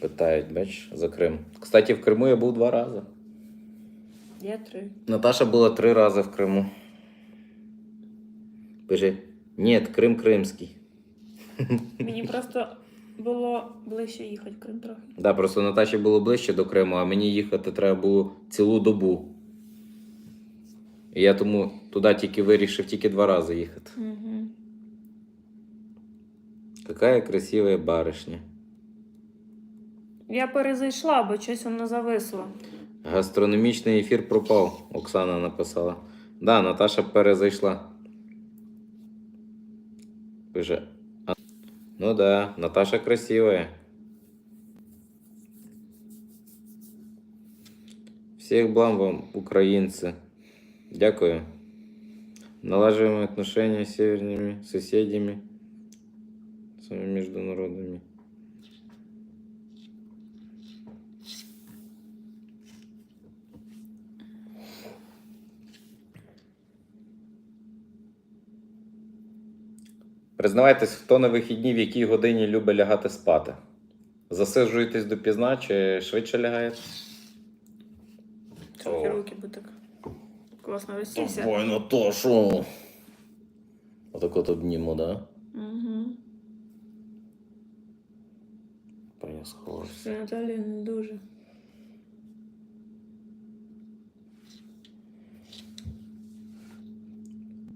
Питають, бач, за Крим. Кстати, в Криму я був два рази. Я три. Наташа була три рази в Криму. Пише, ні, Крим Кримський. Мені просто було ближче їхати в Крим трохи. Да, просто Наташі було ближче до Криму, а мені їхати треба було цілу добу. І я тому туди тільки вирішив тільки два рази їхати. Угу. Какая красивая барышня. Я перезайшла, бо щось воно зависло. Гастрономічний ефір пропав, Оксана написала. Да, Наташа перезайшла. Пише. «А, Ну да, Наташа красивая. Всех благ вам, украинцы. Дякую. Налаживаем отношения с северными соседями, самими международными. Признавайтесь, хто на вихідні в якій годині любить лягати спати. Засиджуєтесь допізна чи швидше лягаєте? Трохи руки би так класно розсівся. Ой, Наташу. Отак от обніму, да? Угу. Це не дуже.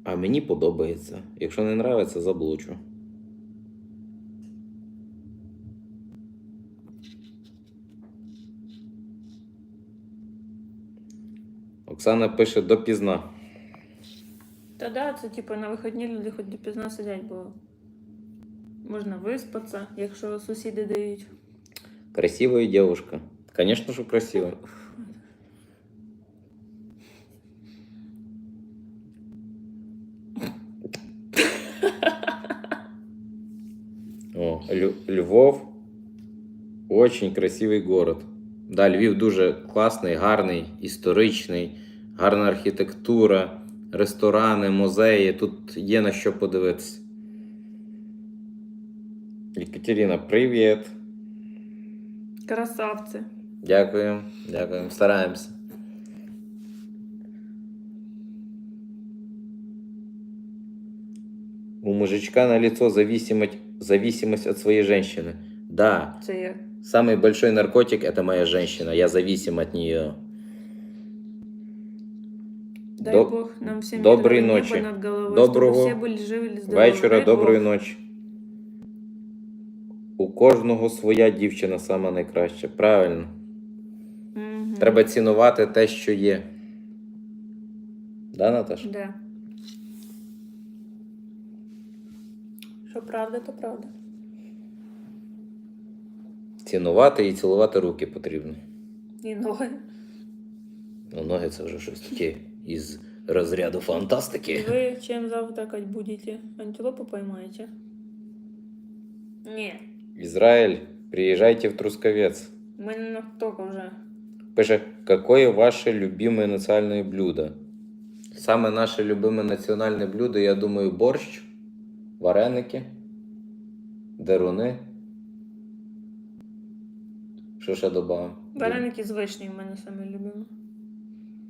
А мені подобається. Якщо не нравиться, заблучу. Оксана пише допізна. Та да, це типу на вихідні люди хоч допізна сидять, бо можна виспатися, якщо сусіди дають. Красивая девушка. Конечно же, красивая. О, Лю- Львов очень красивий город. Да, Львів дуже класний, гарний, історичний, гарна архітектура, ресторани, музеї. Тут є на що подивитися. Екатерина, привіт. Красавці. Дякую, дякую, стараємося. У мужичка на лицо зависимость, зависимость от своей женщины. Да, Це як? самый большой наркотик это моя женщина. Я зависим от нее. Дай Доб- Бог нам всім доброї мирного ночі. неба над головою, Доброго щоб всі були живі, здорові. Вечора, Дай доброї Бог. ночі. У кожного своя дівчина сама найкраща. Правильно. Мгм. Треба цінувати те, що є. Да, Наташа? Да. Що правда, то правда. Цінувати і цілувати руки потрібно. І ноги. Ну, ноги це вже щось таке із розряду фантастики. Ви чим завтракать будете? Антилопу поймаєте? Ні. Израиль, приезжайте в Трусковец. Ми не настільки вже. Пише, какое ваше любимое национальное блюдо? Саме наше любиме національне блюдо, я думаю, борщ, вареники, деруни. Що ще додам? Вареники з вишні в мене саме любимо.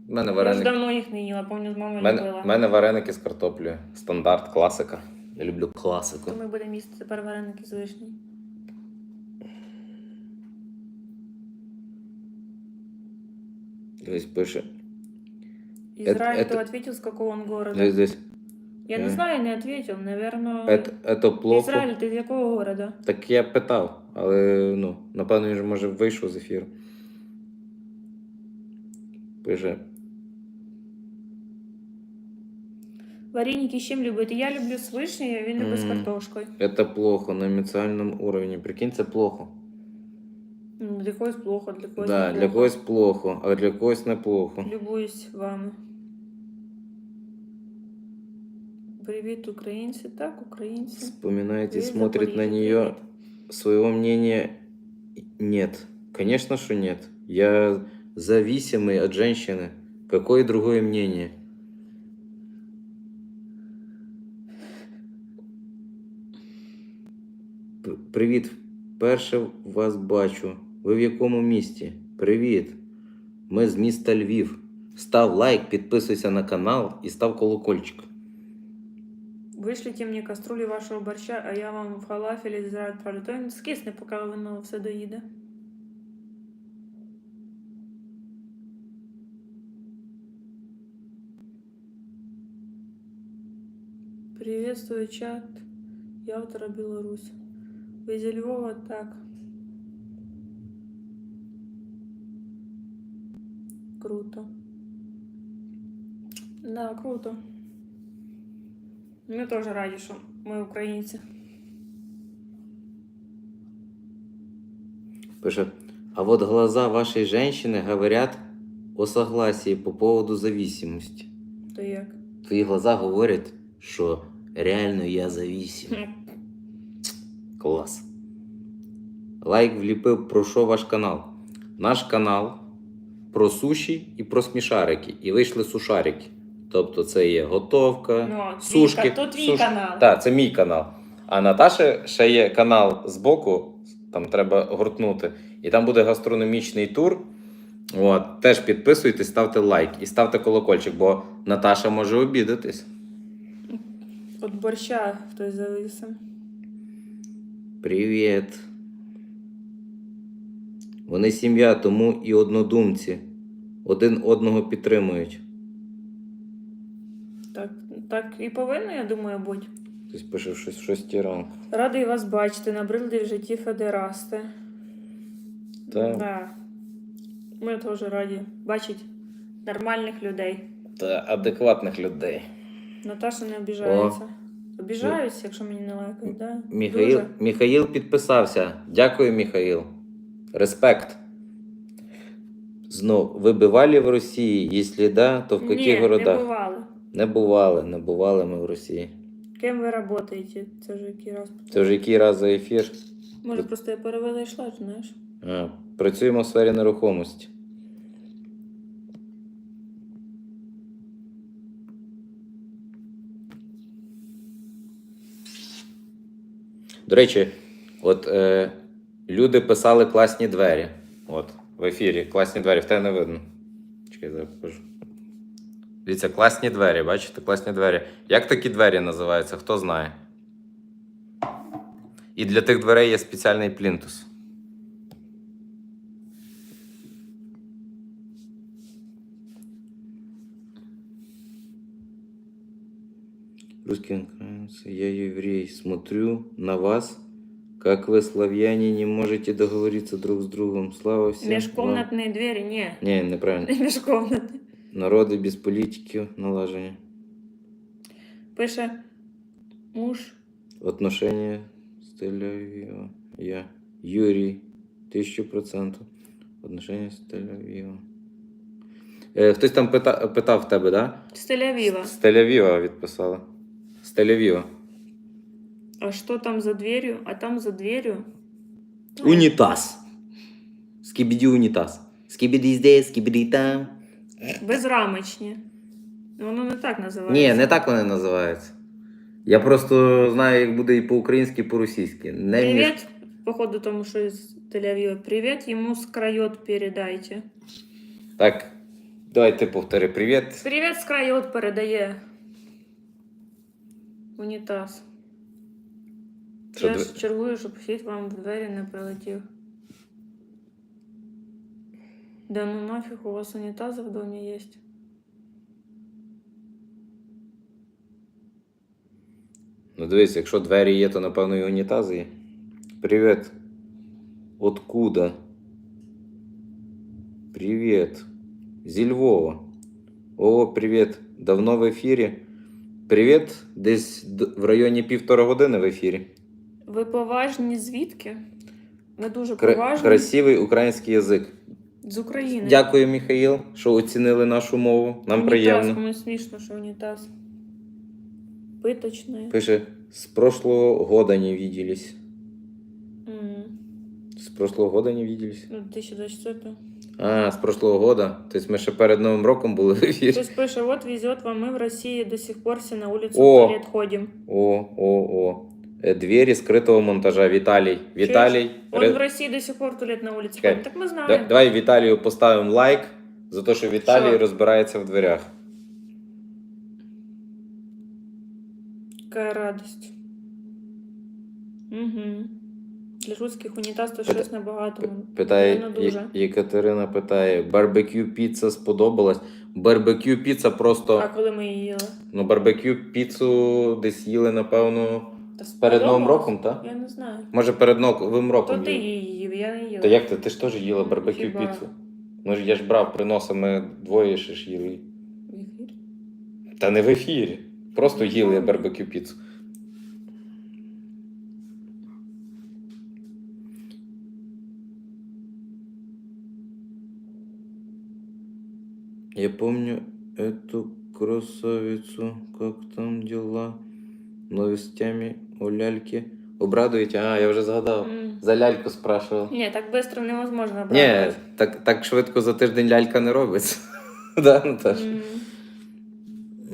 У мене Я ж давно їх не їла, пам'ятаю, з мамою У мене, любила. в мене вареники з картоплею. Стандарт, класика. Я люблю класику. То ми будемо їсти тепер вареники з вишні. Дивись, пише. Израиль, это- кто ответил, с какого он города? Дивись, дивись. Я не э, знаю, не ответил, наверное. Это, это плохо. Израиль, ти з якого города? Так я питав, але ну, напевно, він же може вийшов з ефіру. Пише. Вареники з чим любите? Я люблю з вишнею, він любить з Мгм. картошкою. Это плохо на емоціональному уровні. Прикинь, це плохо. Ну, Для когось плохо, для когось да, не для плохо. когось плохо, а для когось неплохо. Любуюсь вами. Привіт, українці. Так, українці. Вспоминает и смотрит на нее. Своего мнения нет. Конечно, что нет. Я зависимый от женщины. Какое другое мнение? П- Привіт. Вперше вас бачу. Ви в якому місті? Привіт! Ми з міста Львів. Став лайк, підписуйся на канал і став колокольчик. Вишліть мені каструлю вашого борща, а я вам в фалафелі з Ізраїль відправлю. То він скисне, поки воно все доїде. Приветствую, чат. Явтора Білорусь. Ви зі Львова? Так. Круто. Да, круто. Ми теж раді, що ми українці. Пише, а вот глаза вашей женщины говорят о согласии по поводу зависимости. То як? Твої глаза говорять, що реально я зависим. Клас. Лайк вліпив про що ваш канал? Наш канал про суші і про смішарики. І вийшли сушарики. Тобто це є готовка, Ну, сушки. ка- то твій канал. Так, це мій канал. А Наташі ще є канал збоку, там треба гуртнути. І там буде гастрономічний тур. От, теж підписуйтесь, ставте лайк і ставте колокольчик, бо Наташа може обідатись. От борща хтось зависив. Привіт. Вони сім'я, тому і однодумці. Один одного підтримують. Так, і повинно, я думаю, бути. Хтось пише щось в шостій ранку. Радий вас бачити, набридли в житті федерасти. Так. Да. Ми теж раді бачити нормальних людей. Та адекватних людей. Наташа не обіжається. Обіжаюсь, якщо мені не лайкають, да? Міхаїл, Дуже. Міхаїл підписався. Дякую, Міхаїл. Респект. Знов, ви бивали в Росії? Якщо да, то в яких Ні, не городах? бували. Не бували, не бували ми в Росії. Ким ви працюєте? Це вже який раз. Це вже який раз за ефір? Може, просто я перевела йшла, знаєш? А, працюємо в сфері нерухомості. До речі, от е, люди писали класні двері. От, в ефірі класні двері, в тебе не видно. Чекай, зараз покажу. Дивіться, класні двері, бачите, класні двері. Як такі двері називаються, хто знає? І для тих дверей є спеціальний плінтус. Русские украинцы, я еврей, смотрю на вас, как вы, славяне, не можете договориться друг с другом. Слава всем. вам. Міжкомнатні двері, ні. Не, неправильно. Не міжкомнатні. Народи без політики налаження. Пише муж. Отношения с Тель-Авивом. Я. Юрий. Тисячу процентів. Отношения з Тель-Авивом. Е, хтось там пита, питав в тебе, да? З Тель-Авіва. З Тель-Авіва відписали. А що там за дверью? А там за дверью. Унітаз. Скібіді унітаз. Скібіді здесь, скібіді там. Безрамочні. Воно не так називається. Ні, не так вони називаються. Я просто знаю, як буде і по-українськи, і по-російськи. Не між... Привіт, походу, тому що з Тель-Авіва. Привіт, йому з крайот передайте. Так, давай ти повтори привіт. Привіт, з крайот передає. Унітаз. Що, Я дв- ж чергую, щоб хід вам в двері не прилетів. Да ну нафіг, у вас унітази в домі є. Ну дивись, якщо двері є, то напевно і унітази є. Привіт. Откуда? Привіт. Зі Львова. О, привіт. Давно в ефірі. Привіт. Десь в районі півтора години в ефірі. Ви поважні звідки? Ви дуже поважні красивий український язик. З України. Дякую, Михаїл, що оцінили нашу мову. Нам унітаз, приємно. Комусь смішно, що унітаз. Питочний. Пише, з прошлого года не виделись. С прошлого года не виделись. Ну, 2024. А, з прошлого года. Тобто ми ще перед Новим роком були в ефірі. Хтось пише, от везет вам, ми в России до сих пор все на улицу О! в ходим. О, о, о. Е, Двері скритого монтажа. Віталій. Віталій. Он ре- в России до сих пор туалет на улице. Так мы знаем. Да- Давай Віталію поставимо лайк за те, що Віталій Що? розбирається в дверях. Какая радость. Угу. Для русских унітаз то щось набагато. Питає Напевно, дуже. Є- Єкатерина питає: барбекю піца сподобалась? Барбекю піца просто. А коли ми її їли? Ну, барбекю піцу десь їли, напевно, перед Новим роком, так? Я не знаю. Може, перед Новим То роком. ти їли. її їв, я не їла. Та як ти? Ти ж теж їла барбекю Хіба? піцу? Ну ж я ж брав, приносив, ми двоє ще ж їли. В ефірі? Та не в ефірі. Просто їли барбекю піцу. Я помню эту красавицу, как там дела? Новостями у ляльки. Обрадуєте? А, я вже згадав. М. За ляльку спрашивав. Ні, так швидко невозможно Ні, обрадувати. так, так швидко за тиждень лялька не робиться. Да, Наташ? М.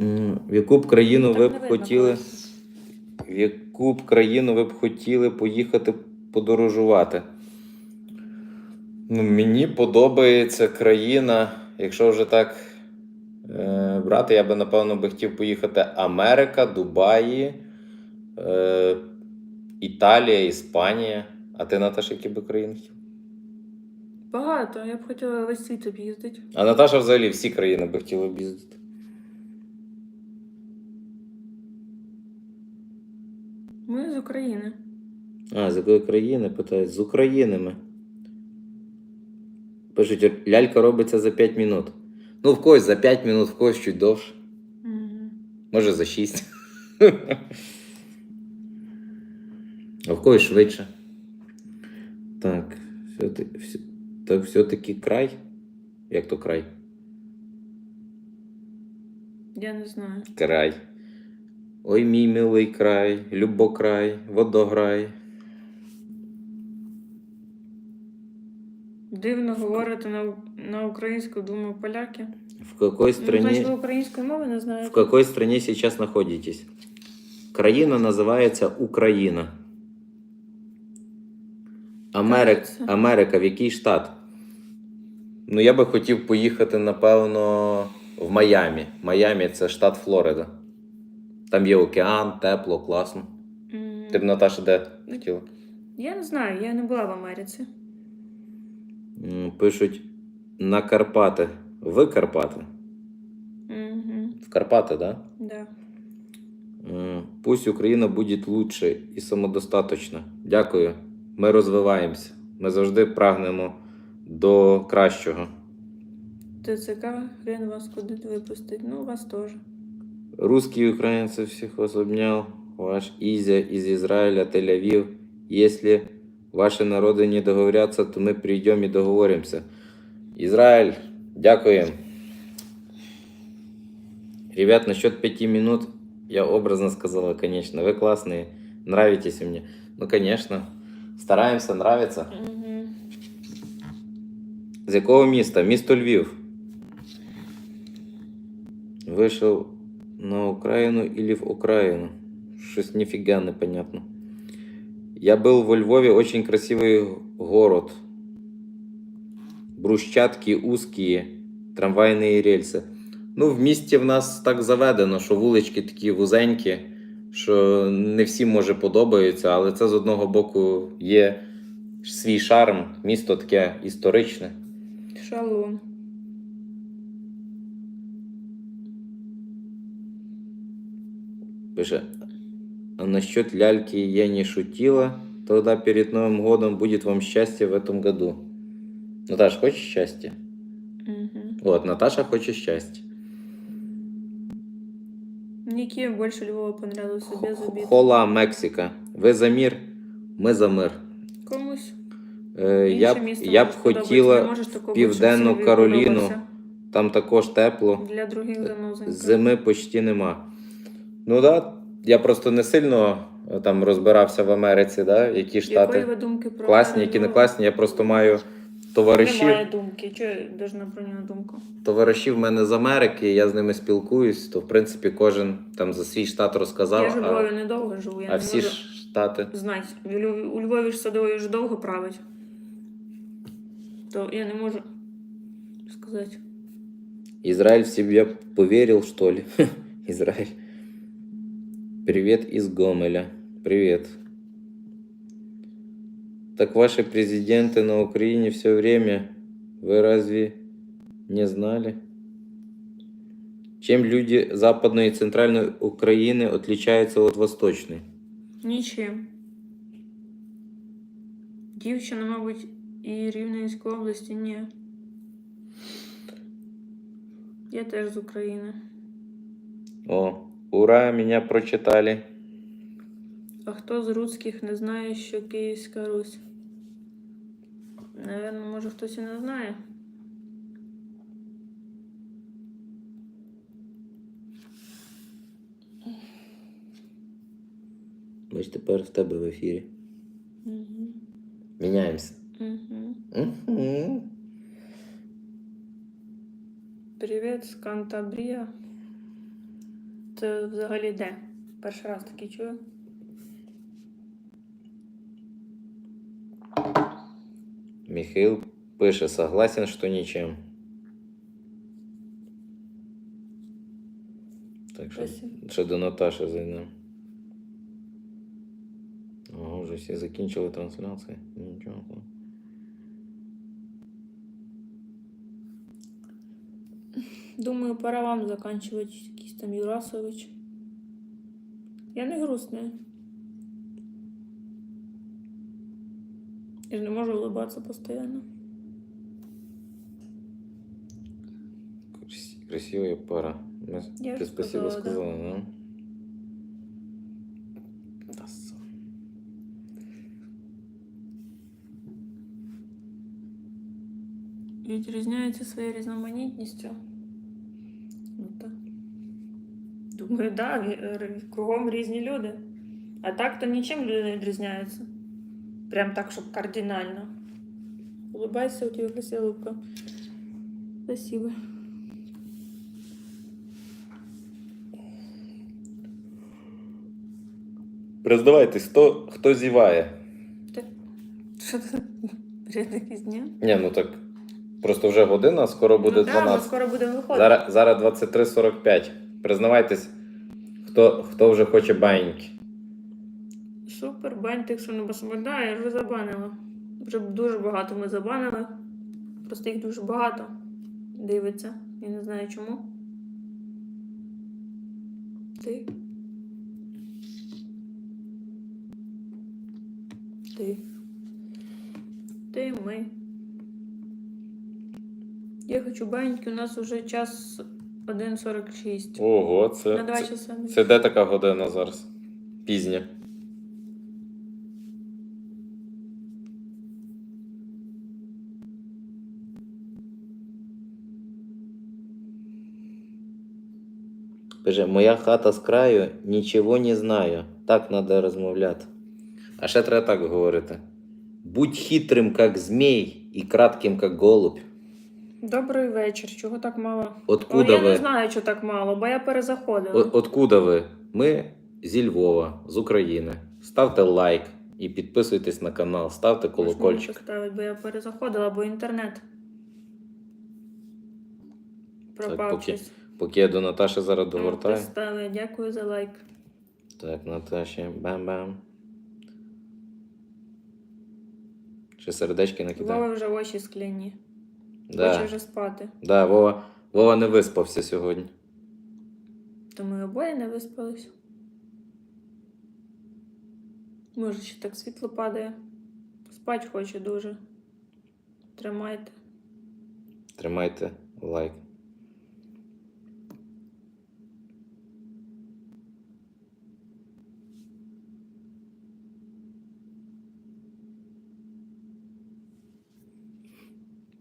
М, В яку б країну Так ви не б видно хотіли, просто. в яку б країну ви б хотіли поїхати подорожувати? Ну, мені подобається країна, якщо вже так е, брати, я би напевно би хотів поїхати Америка, Дубаї, е, Італія, Іспанія. А ти, Наташа, які би країни? Багато, я б хотіла весь світ об'їздити. А Наташа взагалі всі країни би хотіла об'їздити. Ми з України. А, з якої країни? Питають. З України ми. Пишуть, лялька робиться за 5 минут. Ну, в когось за 5 минут, в когось чуть довше. Мгм. Може за 6. А в когось швидше. Так, все, все, так все-таки край. Як то край? Я не знаю. Край. Ой, мій милий край, любокрай, водограй. Дивно говорити на, на українську, думаю, поляки. В какой Ну, стране... ви української мови не знаю. В какой стране сейчас находитесь? Країна називається Україна. Америка, Америка, в який штат? Ну, я би хотів поїхати, напевно, в Майамі. Майамі це штат Флорида. Там є океан, тепло, класно. Ти б Наташа де хотіла? Я не знаю, я не була в Америці. М, Пишуть на Карпати. В Карпати. Угу. В Карпати, так? Да? Да. М, Пусть Україна буде лучше і самодостаточна. Дякую. Ми розвиваємося. Ми завжди прагнемо до кращого. ТЦК, хрен вас куди випустить. Ну, вас теж. Русские украинцы всех вас обнял. Ваш Изя из Израиля, Тель-Авив. Если ваши народы не договорятся, то мы придем и договоримся. Израиль, дякуем. Ребят, насчет пяти минут я образно сказала, конечно. Вы классные, нравитесь мне. Ну, конечно. Стараємося, нравиться. Угу. З якого міста? Місто Львів. Вийшов на Україну или в Украину. Щось ніфіга непонятно. Я был во Львове, очень красивый город. Брусчатки узкие, трамвайні рельси. Ну, в місті в нас так заведено, що вулички такі вузенькі, що не всім може подобаються, але це з одного боку є свій шарм, місто таке історичне. Шалом. Пише, а насчет ляльки я не шутила. Тогда перед Новым годом будет вам счастье в этом году. Наташа, хочешь счастья? Угу. Вот, Наташа хочет счастья. Мені Київ більше Львова понравився без обід. Хола, Мексика. Ви за мир, ми за мир. Комусь. Е, я, інше б, місто я б може сподобатися. Не хотіла можеш такого Південну Кароліну. подобався. там також тепло. Для других занозенько. Зими почти нема. Ну так, да, я просто не сильно е, там розбирався в Америці, да, які Якої штати ви думки про класні, які не класні. Я просто маю товаришів. Немає думки. Чого я должна про нього думку? Товаришів в мене з Америки, я з ними спілкуюсь, то в принципі кожен там за свій штат розказав. я ж у а, Львові недовго живу, я а не всі можу. ж Штати. знати. Лю- У Львові ж садової ж довго править. То я не можу сказати. Израиль в себя поверил, что ли? Израиль. Привет из Гомеля. Привет. Так ваши президенты на Украине все время, вы разве не знали? Чем люди Западной и Центральной Украины отличаются от Восточной? Нічим. Дівчина, мабуть, і Рівненської області ні. Я теж з України. О, ура, меня прочитали. А хто з руських не знає, що Київська Русь? Наверно, може хтось і не знає. Ми ж тепер в тебе в ефірі. Угу. Міняємося. Угу. Угу. Привіт з Кантабрія. Це взагалі де? Перший раз таки чую. Михаил пише, согласен, что ничем. Так що, Спасибо. ще до Наташі зайдемо. Ого, вже всі закінчили трансляцію. Нічого. Думаю, пора вам заканчивать якийсь там Юрасович. Я не грустная. Я же не можу улыбаться постоянно. Красивая пара. Ми... Я Ти спасибо сказала, да. сказала, да? Са- Відрізняються своєю різноманітністю. Ну так. Думаю, да, кругом різні люди. А так то нічим люди не відрізняються. Прям так, щоб кардинально. Улыбайся, у тебе красивая улыбка. Спасибо. Признавайтесь, хто, хто зіває? Так, що це? Бред якийсь дня? Ні, ну так. Просто вже година, скоро буде ну, да, ми 12. скоро будемо виходити. Зараз, зараз 23.45. Признавайтесь, хто, хто вже хоче баньки. Супер, бантик, що не басмода, я вже забанила. Вже дуже багато ми забанили. Просто їх дуже багато дивиться. Я не знаю чому. Ти. Ти. Ти ми. Я хочу баньки, у нас вже час 1.46. Ого, це, На два це, часа. це де така година зараз? Пізня. Пише, моя хата з краю, нічого не знаю. Так треба розмовляти. А ще треба так говорити. Будь хитрим, як змій, і кратким, як голубь. Добрий вечір. Чого так мало? Откуда О, я ви? не знаю, що так мало, бо я перезаходила. О- Откуда ви? Ми зі Львова, з України. Ставте лайк і підписуйтесь на канал, ставте колокольчик. поставити, бо я перезаходила, бо інтернет. Пропав поки щось. Поки я до Наташі зараз Ну, довертаю. поставили. Дякую за лайк. Так, Наташі, бам-бам. Ще сердечки накидаю. Вова вже очі скляні. Хоче вже спати. Да, Вова, Вова не виспався сьогодні. То ми обоє не виспались. Може, ще так світло падає. Спать хоче дуже. Тримайте. Тримайте лайк.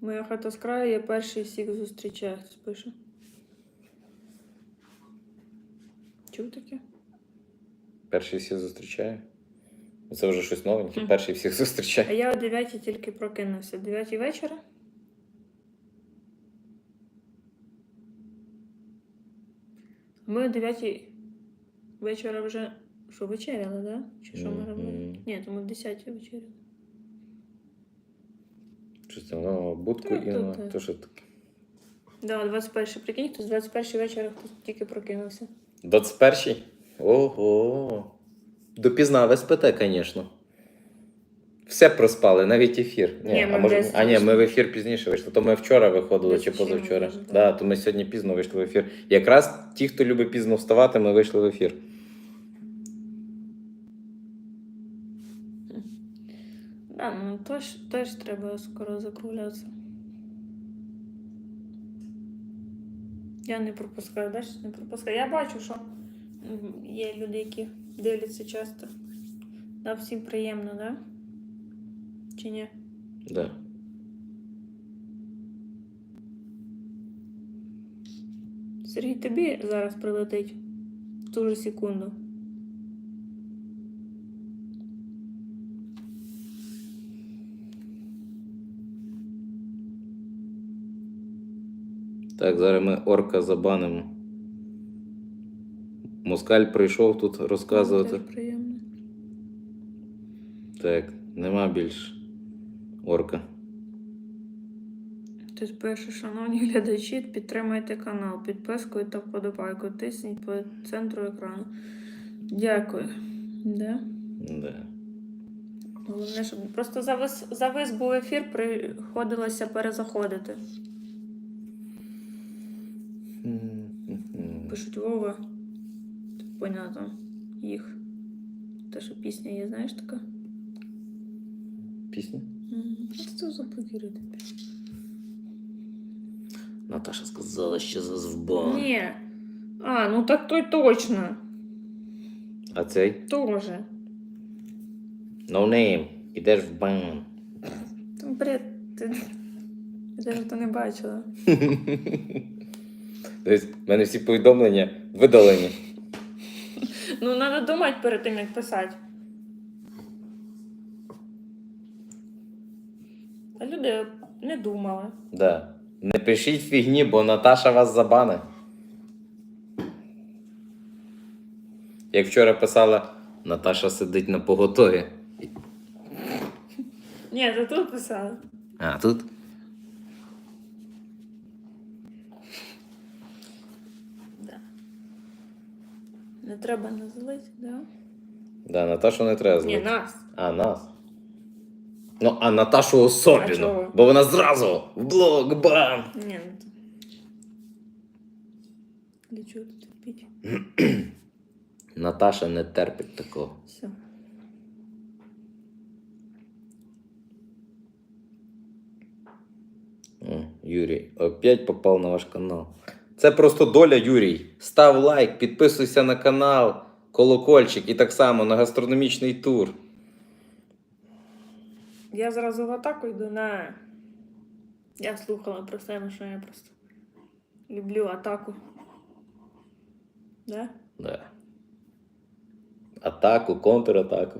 Моя хата з краю, я перший всіх зустрічаю, хтось пише. Чув таке? Перший всіх зустрічає. Це вже щось новеньке. Перший всіх зустрічає. А я о 9 тільки прокинувся. 9 вечора. Ми о 9 вечора вже Що вечеряли, да? Чи що ми робили? Ні, то ми в 10 вечеряли. Щось там ну, будку і на то що таке. Да, 21 прикинь, хтось 21 вечора хтось тільки прокинувся. 21-й? Ого. Допізна спите, звісно. Все проспали, навіть ефір. Ні, ми а, може, а ні, ми в ефір пізніше вийшли. То ми вчора виходили Десь чи позавчора. так. Да, то ми сьогодні пізно вийшли в ефір. Якраз ті, хто любить пізно вставати, ми вийшли в ефір. Да, ну теж, теж треба скоро закруглятися. Я не пропускаю, бачиш, не пропускаю. Я бачу, що є люди, які дивляться часто. Да, всім приємно, да? Чи ні? Да. Сергій, тобі зараз прилетить в ту же секунду. Так, зараз ми орка забанимо. Москаль прийшов тут розказувати. Так, нема більш орка. Хтось пише, шановні глядачі, підтримайте канал підпискою та вподобайку. Тисніть по центру екрану. Дякую. Да? Да. Головне, щоб просто завис, завис був ефір, приходилося перезаходити. Пишуть Вова. Поняла їх. Те, що пісня є, знаєш така? Пісня? Що це заблокируйте? Наташа сказала, що за збан. Ні. А, ну так той точно. А цей? Тоже. No name. Ідеш в бан. Бред. Ти... Я навіть то не бачила. Тобто, в мене всі повідомлення видалені. Ну, треба думати перед тим, як писати. А люди не думали. Да. Не пишіть фігні, бо Наташа вас забане. Як вчора писала, Наташа сидить на поготові. Ні, то тут писали. А тут? Не треба не злити, да? Да, Наташу не треба Ні, злити. нас. А, нас. Ну, а Наташу А особливо. чого? Бо вона зразу в блок бам. Ні, ну то. Для чого тут терпіть? Наташа не терпить такого. Все. О, Юрій, опять попав на ваш канал. Це просто доля, Юрій. Став лайк, підписуйся на канал, колокольчик і так само на гастрономічний тур. Я зразу в атаку йду на. Я слухала про себе, що я просто люблю атаку. Да? Да. Атаку, контратаку.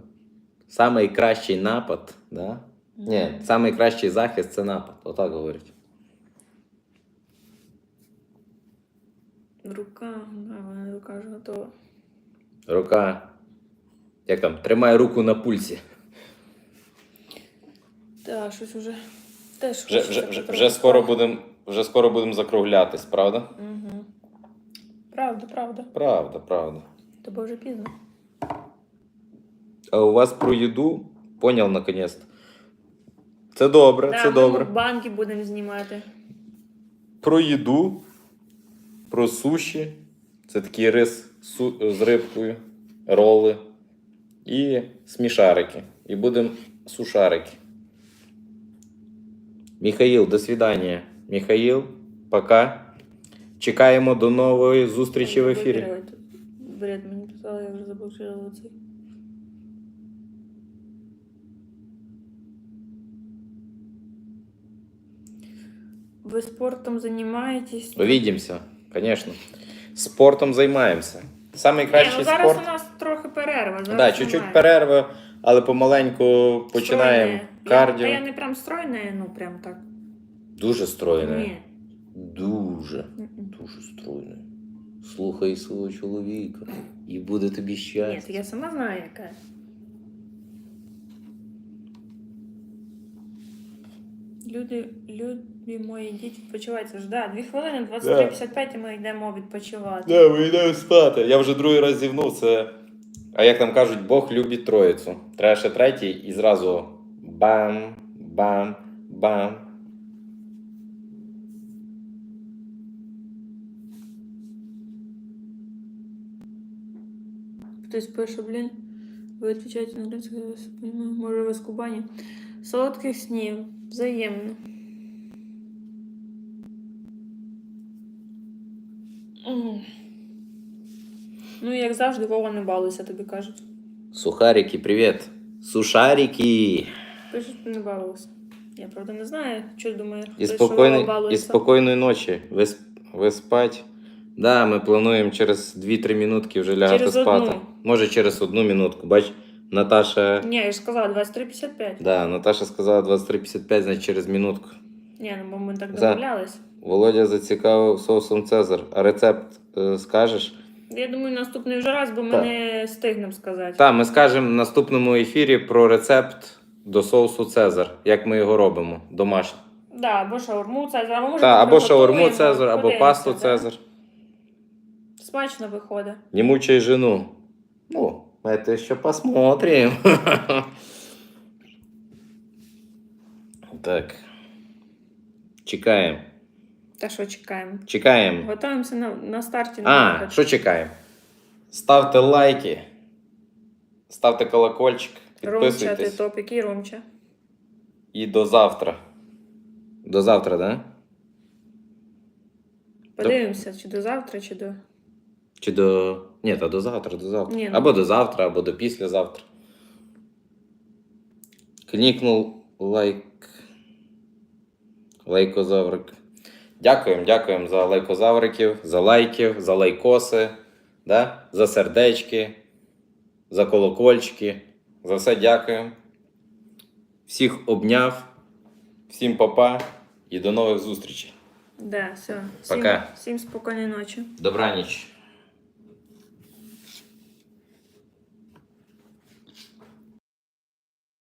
Самий кращий напад, да? Ні, самий кращий захист це напад. Отак говорять. Рука, да, в рука ж готова. Рука. Як там? Тримай руку на пульсі. Та, щось уже. Теж Вже, вже, вже, вже скоро будемо вже скоро будем закруглятись, правда? Угу. Правда, правда. Правда, правда. Тобі вже пізно. А у вас про їду поняв наконець. Це добре, це ми добре. банки будемо знімати. Про їду, про суші. Це такий рис з рибкою, роли і смішарики. І будемо сушарики. Михаїл, до свидання. Михаїл, пока. Чекаємо до нової зустрічі в ефірі. Бред мені писали, я вже заблокувала цей. Ви спортом займаєтесь? Увидимося, звісно. Спортом займаємося. Самий Ні, ну зараз спорт. у нас трохи перерва. Так, Зараз да, чуть-чуть перерви, але помаленьку починаємо Стройне. кардіо. Я, я не прям стройна, ну прям так. Дуже стройне. Ні. Дуже, дуже стройне. Слухай свого чоловіка, і буде тобі щастя. так я сама знаю, яка. Люди, люди мої, йдіть відпочивайте. Ж, да, дві хвилини, 23.55 і ми йдемо відпочивати. Да, ми йдемо спати. Я вже другий раз зівнув. Це. А як там кажуть, Бог любить троїцю. Треба ще третій і зразу бам, бам, бам. Хтось пише, блін, ви відповідаєте на людське, може ви з Кубані. Солодких снів, взаємно. Ну, як завжди, Вова не балуйся, тобі кажуть. Сухарики, привіт. Сушарики. Пишуть, що не балувався. Я правда не знаю, що думаю, І хтось, що Вова спокійної, і балується. спокійної ночі. Ви, сп- ви спать. Да, ми плануємо через 2-3 минутки вже лягати Через спати. одну. Може через одну минутку. Бач, Наташа. Ні, я ж сказала 23.55. Да, Наташа сказала 23.55, значить через минутку. Ні, ну бо ми так За. домовлялись. Володя зацікавив соусом Цезар. А рецепт е, скажеш? Я думаю, наступний вже раз, бо ми Так. не встигнемо сказати. Так, ми скажемо в наступному ефірі про рецепт до соусу Цезар, як ми його робимо домашньо. Да, або шаурму Цезар, або може Та, або приготуємо, шаурму Цезар, або подивимося, пасту да. Цезар. Смачно виходить. Не мучай жену. Ну, это еще посмотрим. Так. Чекаємо. Та що чекаємо? Чекаємо. Готуємося на, на старті на А, вихід. що чекаємо? Ставте лайки, ставте колокольчик, Ромча, ти підписуйтесь. топ, який Ромча? І до завтра. До завтра, да? Подивимося, чи до завтра, чи до. Чи до. Ні, та до завтра, до завтра. Ні, ну- Або до завтра, або до післязавтра. Клікнув лайк. Лайкозаврик. Дякуємо, дякуємо за лайкозавриків, за лайків, за лайкоси, да? за сердечки, за колокольчики. За все дякуємо. Всіх обняв, всім папа і до нових зустрічей. Да, все. Всім, Пока. всім спокійної ночі. Добраніч.